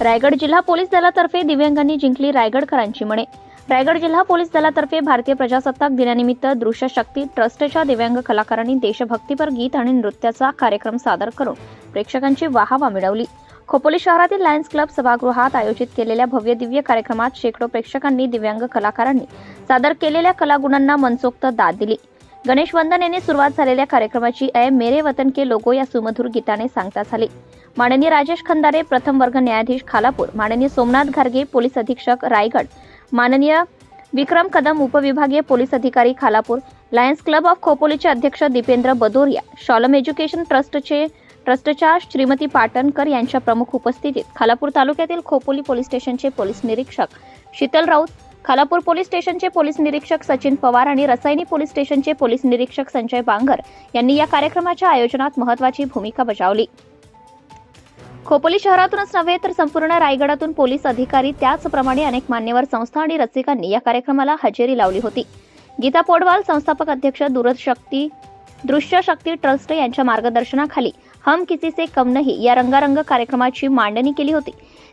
रायगड जिल्हा पोलीस दलातर्फे दिव्यांगांनी जिंकली रायगडकरांची म्हणे रायगड जिल्हा पोलीस दलातर्फे भारतीय प्रजासत्ताक दिनानिमित्त दृश्य शक्ती ट्रस्टच्या दिव्यांग कलाकारांनी देशभक्तीपर गीत आणि नृत्याचा कार्यक्रम सादर करून प्रेक्षकांची वाहवा मिळवली. खोपोली शहरातील लायन्स क्लब सभागृहात आयोजित केलेल्या भव्य दिव्य कार्यक्रमात शेकडो प्रेक्षकांनी दिव्यांग कलाकारांनी सादर केलेल्या कलागुणांना मनसोक्त दाद दिली. गणेश वंदनेने सुरुवात झालेल्या कार्यक्रमाची ऐ मेरे वतन के लोगो या सुमधुर गीताने सांगता झाली. माननीय राजेश खंदारे प्रथम वर्ग न्यायाधीश खालापूर माननीय सोमनाथ घारगे पोलीस अधीक्षक रायगड माननीय विक्रम कदम उपविभागीय पोलीस अधिकारी खालापूर लायन्स क्लब ऑफ खोपोलीचे अध्यक्ष दीपेंद्र बदोरिया शॉलम एज्युकेशन ट्रस्टचे ट्रस्टच्या श्रीमती पाटणकर यांच्या प्रमुख उपस्थितीत खालापूर तालुक्यातील खोपोली पोलीस स्टेशनचे पोलीस निरीक्षक शीतल राऊत खालापूर पोलीस स्टेशनचे पोलीस निरीक्षक सचिन पवार आणि रसायनी पोलीस स्टेशनचे पोलीस निरीक्षक संजय बांगर यांनी या कार्यक्रमाच्या आयोजनात महत्वाची भूमिका बजावली. खोपोली शहरातूनच नव्हे तर संपूर्ण रायगडातून पोलीस अधिकारी त्याचप्रमाणे अनेक मान्यवर संस्था आणि रसिकांनी या कार्यक्रमाला हजेरी लावली होती. गीता पोडवाल संस्थापक अध्यक्ष दूरशक्ती दृश्य शक्ती ट्रस्ट यांच्या मार्गदर्शनाखाली हम किसी से कम नहीं या रंगारंग कार्यक्रमाची मांडणी केली होती.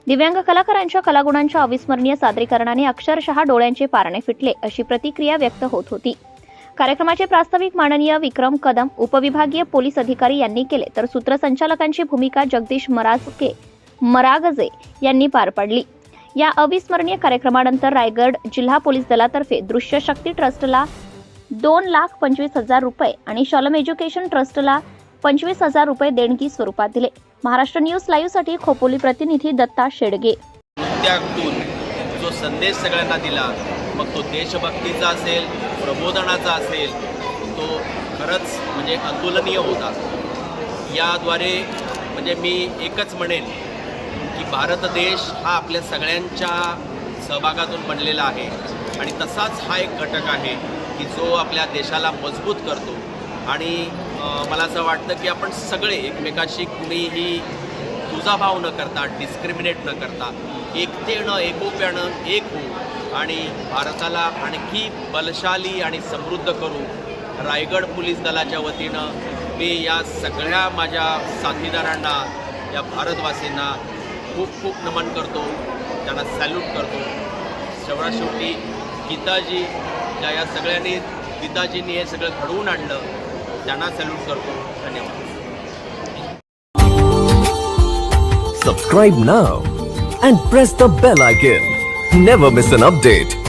दिव्यांग कलाकारांच्या कलागुणांच्या अविस्मरणीय सादरीकरणाने अक्षरशः डोळ्यांचे पारणे फिटले अशी प्रतिक्रिया व्यक्त होत होती. कार्यक्रमाचे प्रास्ताविक माननीय विक्रम कदम उपविभागीय पोलीस अधिकारी यांनी केले तर सूत्रसंचालकांची भूमिका जगदीश मराजके मरागजे यांनी पार पाडली. या अविस्मरणीय कार्यक्रमानंतर रायगड जिल्हा पोलीस दलातर्फे दृश्य शक्ती ट्रस्टला दोन लाख पंचवीस हजार रुपये आणि शॉलम एज्युकेशन ट्रस्टला पंचवीस हजार रुपये देणगी स्वरूपात दिले. महाराष्ट्र न्यूज लाईव्हसाठी खोपोली प्रतिनिधी दत्ता शेडगे. त्यातून जो संदेश सगळ्यांना दिला मग तो देशभक्तीचा असेल प्रबोधनाचा असेल तो खरंच म्हणजे अतुलनीय होता. याद्वारे म्हणजे मी एकच म्हणेन की भारत देश हा आपल्या सगळ्यांच्या सहभागातून बनलेला आहे. आणि तसाच हा एक घटक आहे की जो आपल्या देशाला मजबूत करतो. आणि मला असं वाटतं की आपण सगळे एकमेकाशी कुणीही तुझाभाव न करता डिस्क्रिमिनेट न करता एकतेनं एकोप्यानं एक होऊ आणि भारताला आणखी बलशाली आणि समृद्ध करू रायगड पोलीस दलाच्या वतीनं मी या सगळ्या माझ्या साथीदारांना या भारतवासींना खूप खूप नमन करतो त्यांना सॅल्यूट करतो. शेवटी गीताजी ज्या या सगळ्यांनी गीताजींनी हे सगळं घडवून आणलं. त्यांना सॅल्यूट करतो धन्यवाद Subscribe now and press the bell icon. Never miss an update.